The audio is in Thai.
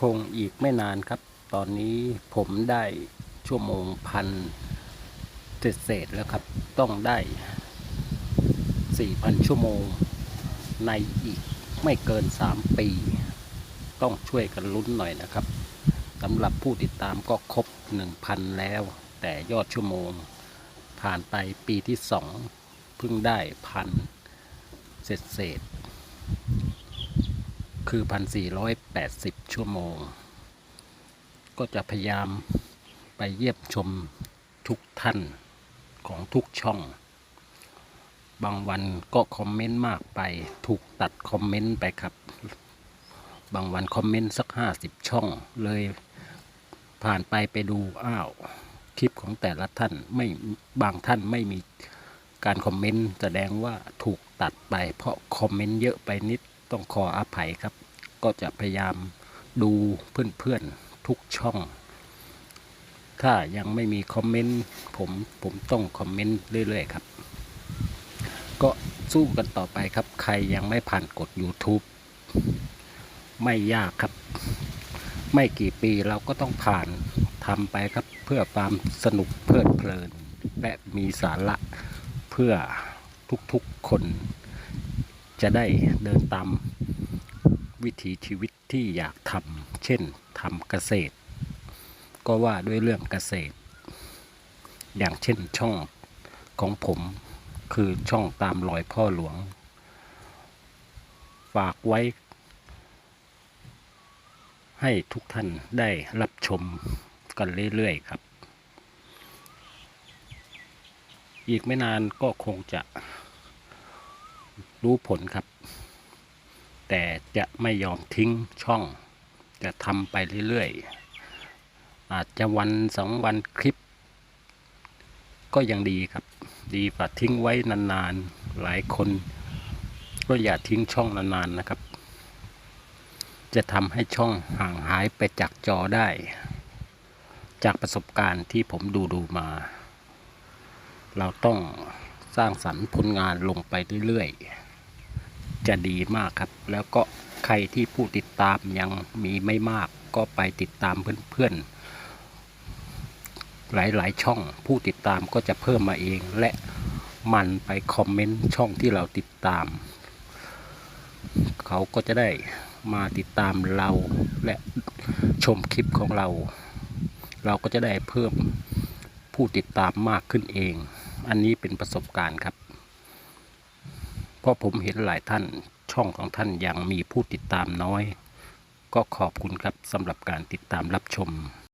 คงอีกไม่นานครับ ตอนนี้ผมได้ชั่วโมงพันเศษๆแล้วครับ ต้องได้ 4,000 ชั่วโมง ในอีกไม่เกิน 3 ปี ต้องช่วยกันลุ้นหน่อยนะครับสำหรับผู้ติดตามก็ครบ 1,000 แล้ว แต่ยอดชั่วโมง ผ่านไปปีที่ 2 เพิ่งได้พันเศษเศษ คือ 1,480 ชั่วโมง ก็จะพยายามไปเยี่ยมชมทุกท่านของทุกช่อง บางวันก็คอมเมนต์มากไป ถูกตัดคอมเมนต์ไปครับ บางวันคอมเมนต์สักห้าสิบช่อง เลยผ่านไปไปดูอ้าว คลิปของแต่ละท่านไม่บางท่านไม่มีการคอมเมนต์แสดงว่าถูกตัดไปเพราะคอมเมนต์เยอะไปนิดต้องขออภัยครับ ก็จะพยายามดูเพื่อนๆทุกช่อง ถ้ายังไม่มีคอมเมนต์ผมผมต้องคอมเมนต์เรื่อยๆครับ ก็สู้กันต่อไปครับ ใครยังไม่ผ่านกด YouTube ไม่ยากครับ ไม่กี่ปีเราก็ต้องผ่านทำไปครับเพื่อความสนุกเพลิดเพลิน และมีสาระเพื่อทุกๆคน จะได้เดินตาม วิถีชีวิตที่อยากทำเช่นทำเกษตร ก็ว่าด้วยเรื่องเกษตร อย่างเช่นช่องของผมคือช่องตามรอยพ่อหลวง ฝากไว้ ให้ทุกท่านได้รับชมกันเรื่อยๆครับ อีกไม่นานก็คงจะรู้ผลครับ แต่จะไม่ยอมทิ้งช่อง จะทำไปเรื่อยๆ อาจจะวันสองวันคลิป ก็ยังดีครับ ดีกว่าทิ้งไว้นานๆ หลายคนก็อย่าทิ้งช่องนานๆนะครับ จะทำให้ช่องห่างหายไปจากจอได้ จากประสบการณ์ที่ผมดูดูๆมา เราต้องสร้างสรรค์ผลงานลงไปเรื่อยๆ จะดีมากครับ แล้วก็ใครที่ผู้ติดตามยังมีไม่มาก ก็ไปติดตามเพื่อนๆ หลายๆช่อง ผู้ติดตามก็จะเพิ่มมาเอง และมันไปคอมเมนต์ช่องที่เราติดตาม เขาก็จะได้มาติดตามเราและชมคลิปของเรา เราก็จะได้เพิ่มผู้ติดตามมากขึ้นเอง อันนี้เป็นประสบการณ์ครับ ราะผมเห็นหลายท่านช่องของท่านยังมีผู้ติดตามน้อย ก็ขอบคุณครับสำหรับการติดตามรับชม